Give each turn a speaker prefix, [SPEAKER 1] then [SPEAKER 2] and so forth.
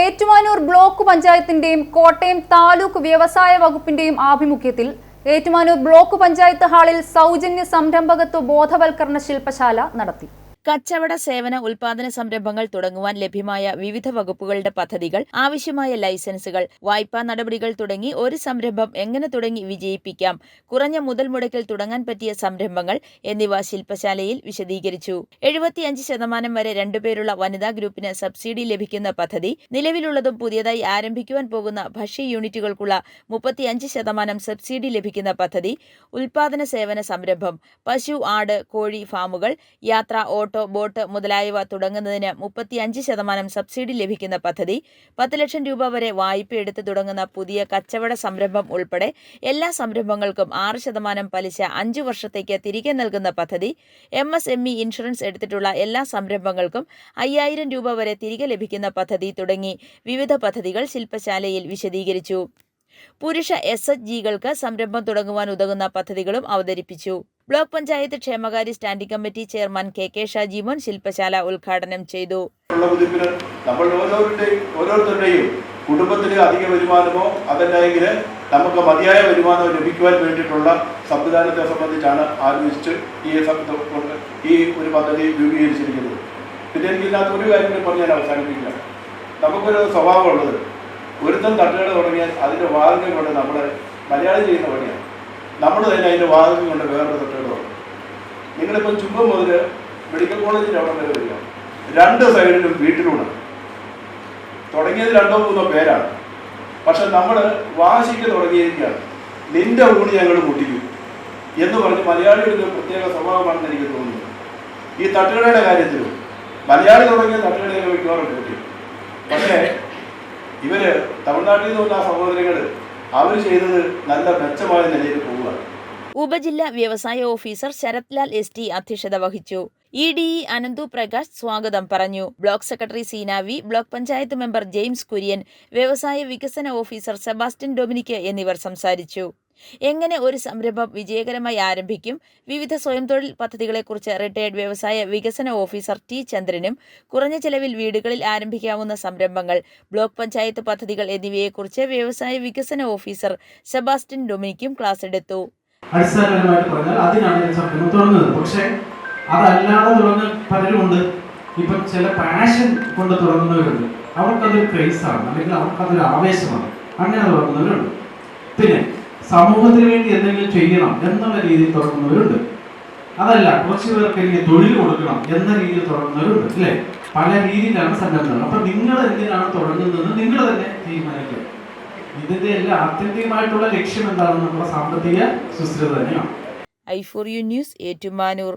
[SPEAKER 1] Ettumanoor block പഞ്ചായത്തിന്റെയും കോട്ടയം താലൂക്ക് വ്യവസായ വകുപ്പിന്റെയും ആഭിമുഖ്യത്തിൽ ഏറ്റുമാനൂർ ബ്ലോക്ക് പഞ്ചായത്ത് ഹാളിൽ സൗജന്യ സംരംഭകത്വ ബോധവൽക്കരണ ശില്പശാല നടത്തി.
[SPEAKER 2] കച്ചവട സേവന ഉൽപാദന സംരംഭങ്ങൾ തുടങ്ങുവാൻ ലഭ്യമായ വിവിധ വകുപ്പുകളുടെ പദ്ധതികൾ ആവശ്യമായ ലൈസൻസുകൾ വായ്പാ നടപടികൾ തുടങ്ങി ഒരു സംരംഭം എങ്ങനെ തുടങ്ങി വിജയിപ്പിക്കാം കുറഞ്ഞ മുതൽ മുടക്കിൽ തുടങ്ങാൻ പറ്റിയ സംരംഭങ്ങൾ എന്നിവ ശില്പശാലയിൽ വിശദീകരിച്ചു. എഴുപത്തിയഞ്ച് ശതമാനം വരെ രണ്ടുപേരുള്ള വനിതാ ഗ്രൂപ്പിന് സബ്സിഡി ലഭിക്കുന്ന പദ്ധതി നിലവിലുള്ളതും പുതിയതായി ആരംഭിക്കുവാൻ പോകുന്ന ഭക്ഷ്യ യൂണിറ്റുകൾക്കുള്ള മുപ്പത്തിയഞ്ച് ശതമാനം സബ്സിഡി ലഭിക്കുന്ന പദ്ധതി ഉൽപാദന സേവന സംരംഭം പശു ആട് കോഴി ഫാമുകൾ യാത്ര ഓട്ടോ ബോട്ട് മുതലായവ തുടങ്ങുന്നതിന് മുപ്പത്തിയഞ്ച് ശതമാനം സബ്സിഡി ലഭിക്കുന്ന പദ്ധതി പത്ത് ലക്ഷം രൂപ വരെ വായ്പ എടുത്ത് തുടങ്ങുന്ന പുതിയ കച്ചവട സംരംഭം ഉൾപ്പെടെ എല്ലാ സംരംഭങ്ങൾക്കും ആറ് ശതമാനം പലിശ അഞ്ചു വർഷത്തേക്ക് തിരികെ നൽകുന്ന പദ്ധതി M S M E insurance എടുത്തിട്ടുള്ള എല്ലാ സംരംഭങ്ങൾക്കും അയ്യായിരം രൂപ വരെ തിരികെ ലഭിക്കുന്ന പദ്ധതി തുടങ്ങി വിവിധ പദ്ധതികൾ ശില്പശാലയിൽ വിശദീകരിച്ചു. പുരുഷ എസ് എച്ച് ജികൾക്ക് സംരംഭം തുടങ്ങുവാൻ ഉതകുന്ന പദ്ധതികളും അവതരിപ്പിച്ചു. ബ്ലോക്ക് പഞ്ചായത്ത് ക്ഷേമകാര്യ standing committee chairman K K Shajimon ശില്പശാല ഉദ്ഘാടനം ചെയ്തു.
[SPEAKER 3] നമ്മൾ ഓരോരുത്തരുടെയും ഓരോരുത്തരുടെയും അധിക വരുമാനമോ അതല്ലെങ്കിൽ നമുക്ക് മതിയായ വരുമാനം ലഭിക്കുവാൻ വേണ്ടിയിട്ടുള്ള സംവിധാനത്തെ സംബന്ധിച്ചാണ് ആലോചിച്ച് ഈ ഈ ഒരു പദ്ധതി രൂപീകരിച്ചിരിക്കുന്നത്. പിന്നെ എനിക്കില്ലാത്ത ഒരു കാര്യം പറഞ്ഞ് ഞാൻ നമുക്കൊരു സ്വഭാവമുള്ളത് ഒരുത്തം തട്ടുകട തുടങ്ങിയാൽ അതിന്റെ വാതിൽ കൊണ്ട് നമ്മൾ മലയാളം ചെയ്യുന്ന പണിയാണ്. നമ്മൾ തന്നെ അതിന്റെ വാതിൽ കൊണ്ട് വേറൊരു തൊട്ടുകൾ തുടങ്ങും നിങ്ങളിപ്പം ചുമ്പം മുതൽ മെഡിക്കൽ കോളേജിന്റെ അവിടെ വരെ വരിക. രണ്ട് സൈഡിലും വീട്ടിലൂടെ. തുടങ്ങിയത് രണ്ടോ മൂന്നോ പേരാണ്. പക്ഷെ നമ്മൾ വാശിക്ക് തുടങ്ങിയിരിക്കുകയാണ്. നിന്റെ ഊണി ഞങ്ങൾ മുട്ടിക്കും എന്ന് പറഞ്ഞ് മലയാളിയുടെ പ്രത്യേക സ്വഭാവമാണെന്ന് എനിക്ക് തോന്നുന്നു. ഈ തട്ടുകടയുടെ കാര്യത്തിലും മലയാളി തുടങ്ങിയ തട്ടുകടയൊക്കെ മിക്കവാറും കിട്ടി പക്ഷേ ഇവർ തമിഴ്നാട്ടിൽ നിന്നുള്ള സഹോദരങ്ങൾ അവർ ചെയ്തത് നല്ല മെച്ചമായ നിലയിൽ പോവുകയാണ്.
[SPEAKER 2] ഉപജില്ലാ വ്യവസായ ഓഫീസർ ശരത്ലാൽ എസ് ടി അധ്യക്ഷത വഹിച്ചു. E D E Ananthu Prakash സ്വാഗതം പറഞ്ഞു. Block secretary Seenavi block panchayat member James Kurian വ്യവസായ വികസന ഓഫീസർ സെബാസ്റ്റ്യൻ ഡൊമിനിക് എന്നിവർ സംസാരിച്ചു. എങ്ങനെ ഒരു സംരംഭം വിജയകരമായി ആരംഭിക്കും? വിവിധ സ്വയം തൊഴിൽ പദ്ധതികളെക്കുറിച്ച് റിട്ടയർഡ് വ്യവസായ വികസന ഓഫീസർ ടി ചന്ദ്രനും കുറഞ്ഞ ചെലവിൽ വീടുകളിൽ ആരംഭിക്കാവുന്ന സംരംഭങ്ങൾ ബ്ലോക്ക് പഞ്ചായത്ത് പദ്ധതികൾ എന്നിവയെക്കുറിച്ച് വ്യവസായ വികസന ഓഫീസർ സെബാസ്റ്റ്യൻ ഡൊമിനിക്കും ക്ലാസ് എടുത്തു.
[SPEAKER 4] അടിസ്ഥാനപരമായിട്ട് പറഞ്ഞാൽ അതിനാണ് സംരംഭം തുടങ്ങുന്നത്. പക്ഷേ അതല്ലാതെ തുടങ്ങുന്ന പലരുമുണ്ട്. ഇപ്പം ചില പാഷൻ കൊണ്ട് തുടങ്ങുന്നവരുണ്ട്. അവർക്കതൊരു ക്രേസാണ് അല്ലെങ്കിൽ അവർക്കതൊരു ആവേശമാണ്. അങ്ങനെ തുടങ്ങുന്നവരുണ്ട്. പിന്നെ സമൂഹത്തിന് വേണ്ടി എന്തെങ്കിലും ചെയ്യണം എന്നുള്ള രീതിയിൽ തുടങ്ങുന്നവരുണ്ട്. അതല്ല കുറച്ച് പേർക്ക് എനിക്ക് തൊഴിൽ കൊടുക്കണം എന്ന രീതിയിൽ തുടങ്ങുന്നവരുണ്ട് അല്ലേ? പല രീതിയിലാണ് സംഘടനകൾ. അപ്പൊ നിങ്ങൾ എന്തിനാണ് തുടങ്ങുന്നത്? നിങ്ങൾ തന്നെ തീരുമാനിക്കുക. ഇതിന്റെ എല്ലാം ആത്യന്തികമായിട്ടുള്ള ലക്ഷ്യം എന്താണ് നമ്മുടെ സാമ്പത്തിക സുസ്ഥിരത തന്നെയാണ്.
[SPEAKER 2] I for you news Ettumanoor.